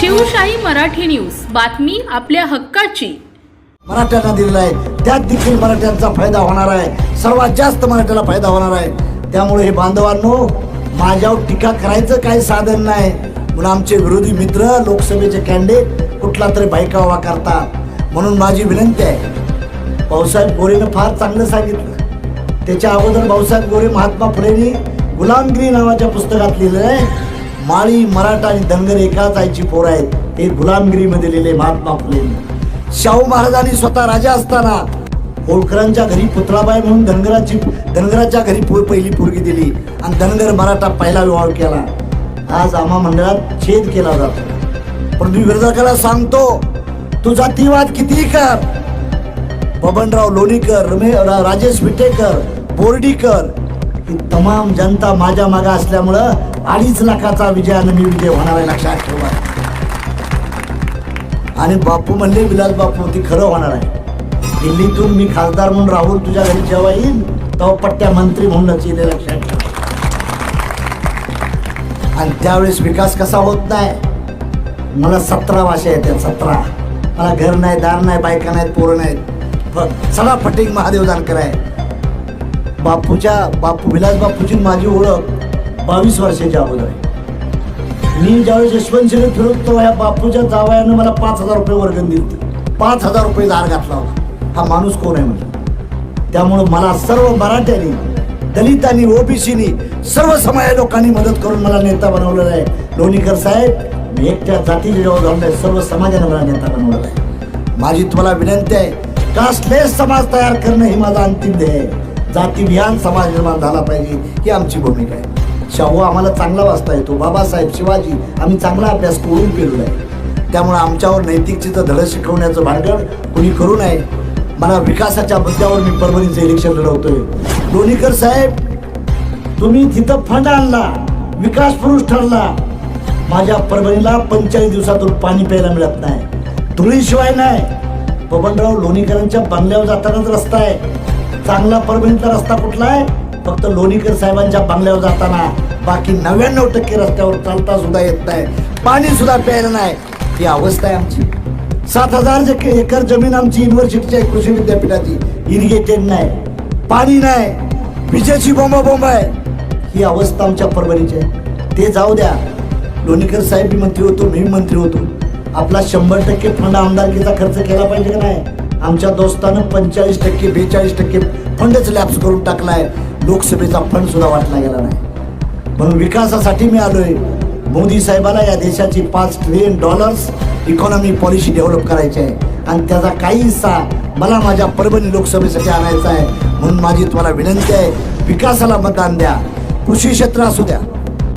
Shivshahi Marathi news. बातमी आपल्या हक्काची. मराठ्यांना दिलेला आहे. त्यात देखील मराठ्यांचा फायदा होणार आहे. सर्वात जास्त मराठ्याला फायदा होणार आहे. त्यामुळे हे बांधवांनो माझ्यावर टीका करायचं काही साधन नाही. म्हणून आमचे विरोधी मित्र लोकसभेचे कॅन्डिडेट कुठला तरी बायकावा करता म्हणून माझी विनंती आहे भाऊसाहेब गोरेनं फार चांगलं सांगितलं. त्याच्या अगोदर भाऊसाहेब गोरे महात्मा फुलेंनी गुलामगिरी नावाच्या पुस्तकात लिहिलं आहे. माळी मराठा आणि धनगर एकाच आईची पोर आहेत. हे गुलामगिरीमध्ये लिहिले महात्मा फुले. शाहू महाराजांनी स्वतः राजा असताना होळकरांच्या घरी पुतळाबाई म्हणून धनगराची धनगराच्या घरी पहिली पोरगी दिली आणि धनगर मराठा पहिला विवाह केला. आज आम्हा मंडळात छेद केला जातो. पण मी विरोधकाला सांगतो तू जातीवाद कितीही कर. बबनराव लोणीकर रमे राजेश विटेकर बोर्डीकर ही तमाम जनता माझ्या मागे असल्यामुळं अडीच लाखाचा विजयानं मी विजय होणार आहे लक्षात ठेवा. आणि बापू म्हणले विलास बापू ती खरं होणार आहे. दिल्लीतून मी खासदार म्हणून राहुल तुझ्या घरी जेव्हा येईन तेव्हा पट्ट्या मंत्री म्हणूनच येईल लक्षात ठेव. आणि त्यावेळेस विकास कसा होत नाही? मला सतरा भाषा येतात सतरा. मला घर नाही दार नाही बायका नाहीत पोरं नाहीत. सगळा सडा फटिंग महादेव जानकर आहे. बापूच्या बापू विलास बापूची माझी ओळख बावीस वर्षाच्या अगोदर आहे. मी ज्यावेळेस यशवंतशिरे फिरत तेव्हा ह्या बापूच्या जावयानं मला पाच हजार रुपये वर्गण दिलं पाच हजार रुपये दार घातला होता. हा माणूस कोण आहे म्हणजे त्यामुळं मला सर्व मराठ्यांनी दलितांनी ओबीसीनी सर्व समाज लोकांनी मदत करून मला नेता बनवलेला आहे. लोणीकर साहेब मी एकट्या जातीचे जेव्हा नाही सर्व समाजाने मला नेता बनवलेला आहे. माझी तुम्हाला विनंती आहे कास्टलेस समाज तयार करणं ही माझा अंतिम ध्येय आहे. जातीभियान समाज निर्माण झाला पाहिजे ही आमची भूमिका आहे. शाहू आम्हाला चांगला वाचता येतो. बाबासाहेब शिवाजी आम्ही चांगला अभ्यास करून केलेला आहे. त्यामुळे आमच्यावर नैतिकतेचं धडं शिकवण्याचं भांडण कुणी करू नये. मला विकासाच्या मुद्द्यावर मी परभणीचं इलेक्शन लढवतोय. लोणीकर साहेब तुम्ही तिथं फंड आणला विकास पुरुष ठरला. माझ्या परभणीला पंचेचाळीस दिवसातून पाणी प्यायला मिळत नाही. धुळीशिवाय नाही. बबनराव लोणीकरांच्या बंगल्यावर जातानाच रस्ता आहे. चांगला परभणीचा रस्ता कुठला आहे? फक्त लोणीकर साहेबांच्या बंगल्यावर जाताना. बाकी नव्याण्णव टक्के रस्त्यावर चालता सुद्धा येत नाही. पाणी सुद्धा प्यायला नाही. ही अवस्था आहे आमची. सात हजार एकर जमीन आमची युनिव्हर्सिटीची आहे कृषी विद्यापीठाची. इरिगेटेड नाही. पाणी नाही. विजेची बोंबा बोंब आहे. ही अवस्था आमच्या परभणीची आहे. ते जाऊ द्या. लोणीकर साहेब मंत्री होतो मी मंत्री होतो. आपला शंभर टक्के फंड आमदारकीचा खर्च केला पाहिजे का नाही? आमच्या दोस्तानं पंचेचाळीस टक्के बेचाळीस टक्के फंडच लॅप्स करून टाकलाय. लोकसभेचा फंड सुद्धा वाटला गेला नाही. म्हणून विकासासाठी मी आलोय. मोदी साहेबाला या देशाची पाच trillion dollars economy policy develop करायची आहे. आणि त्याचा काही हिस्सा मला माझ्या परभणी लोकसभेसाठी आणायचा आहे. म्हणून माझी तुम्हाला विनंती आहे विकासाला मतदान द्या. कृषी क्षेत्र असू द्या.